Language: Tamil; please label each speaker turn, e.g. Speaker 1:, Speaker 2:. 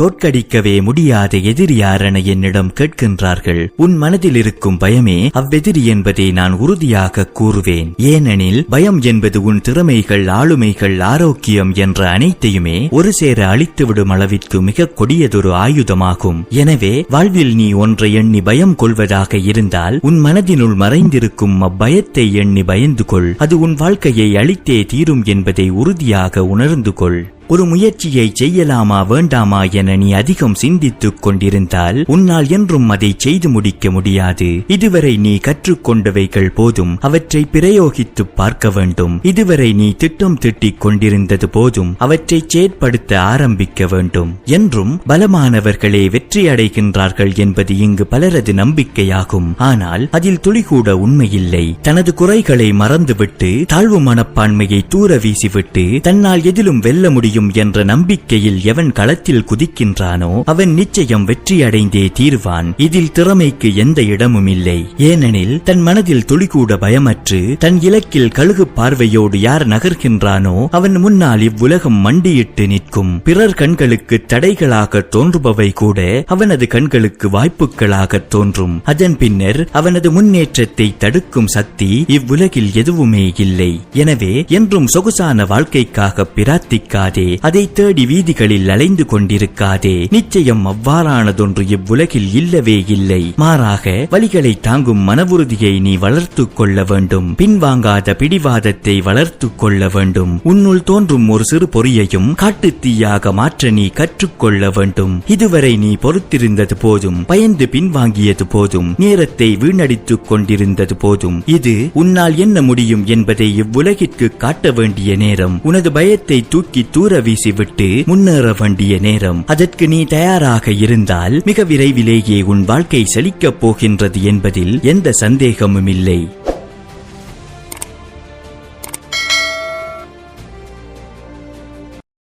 Speaker 1: தோற்கடிக்கவே முடியாத எதிரியாரென என்னிடம் கேட்கின்றார்கள். உன் மனதில் இருக்கும் பயமே அவ்வெதிரி என்பதை நான் உறுதியாக கூறுவேன். ஏனெனில் பயம் என்பது உன் திறமைகள் ஆளுமைகள் ஆரோக்கியம் என்ற அனைத்தையுமே ஒரு சேர அழித்துவிடும் அளவிற்கு மிக கொடியதொரு ஆயுதமாகும். எனவே வாழ்வில் நீ ஒன்றை எண்ணி பயம் கொள்வதாக இருந்தால் உன் மனதினுள் மறைந்திருக்கும் அப்பயத்தை எண்ணி பயந்து கொள். அது உன் வாழ்க்கையை அழித்தே தீரும் என்பதை உறுதியாக உணர்ந்து கொள். ஒரு முயற்சியை செய்யலாமா வேண்டாமா என நீ அதிகம் சிந்தித்துக் கொண்டிருந்தால் உன்னால் என்றும் அதை செய்து முடிக்க முடியாது. இதுவரை நீ கற்றுக்கொண்டவைகள் போதும். அவற்றை பிரயோகித்து பார்க்க வேண்டும். இதுவரை நீ திட்டம் திட்டிக் கொண்டிருந்தது போதும். அவற்றை செயற்படுத்த ஆரம்பிக்க வேண்டும். என்றும் பலமானவர்களே வெற்றி அடைகின்றார்கள் என்பது இங்கு பலரது நம்பிக்கையாகும். ஆனால் அதில் துளிகூட உண்மையில்லை. தனது குறைகளை மறந்துவிட்டு தாழ்வு மனப்பான்மையை தூர வீசிவிட்டு தன்னால் எதிலும் வெல்ல முடியும் என்ற நம்பிக்கையில் எவன் களத்தில் குதிக்கின்றானோ அவன் நிச்சயம் வெற்றியடைந்தே தீர்வான். இதில் திறமைக்கு எந்த இடமும் இல்லை. ஏனெனில் தன் மனதில் துளிகூட பயமற்று தன் இலக்கில் கழுகு பார்வையோடு யார் நகர்கின்றானோ அவன் முன்னால் இவ்வுலகம் மண்டியிட்டு நிற்கும். பிறர் கண்களுக்கு தடைகளாக தோன்றுபவை கூட அவனது கண்களுக்கு வாய்ப்புகளாக தோன்றும். அதன் பின்னர் அவனது முன்னேற்றத்தை தடுக்கும் சக்தி இவ்வுலகில் எதுவுமே இல்லை. எனவே என்றும் சொகுசான வாழ்க்கைக்காக பிரார்த்திக்காதே. அதை தேடி வீதிகளில் அலைந்து கொண்டிருக்காதே. நிச்சயம் அவ்வாறானதொன்று இவ்வுலகில் இல்லவே இல்லை. மாறாக வழிகளை தாங்கும் மனவுறுதியை நீ வளர்த்து கொள்ள வேண்டும். பின்வாங்காத பிடிவாதத்தை வளர்த்துக் கொள்ள வேண்டும். உன்னுள் தோன்றும் ஒரு சிறு பொறியையும் காட்டுத்தீயாக மாற்ற நீ கற்றுக்கொள்ள வேண்டும். இதுவரை நீ பொறுத்திருந்தது போதும். பயந்து பின்வாங்கியது போதும். நேரத்தை வீணடித்துக் கொண்டிருந்தது போதும். இது உன்னால் என்ன முடியும் என்பதை இவ்வுலகிற்கு காட்ட வேண்டிய நேரம். உனது பயத்தை தூக்கி தூர வீசிவிட்டு முன்னேற வேண்டிய நேரம். அதற்கு நீ தயாராக இருந்தால் மிக விரைவிலேயே உன் வாழ்க்கை செழிக்கப் போகின்றது என்பதில் எந்த சந்தேகமும் இல்லை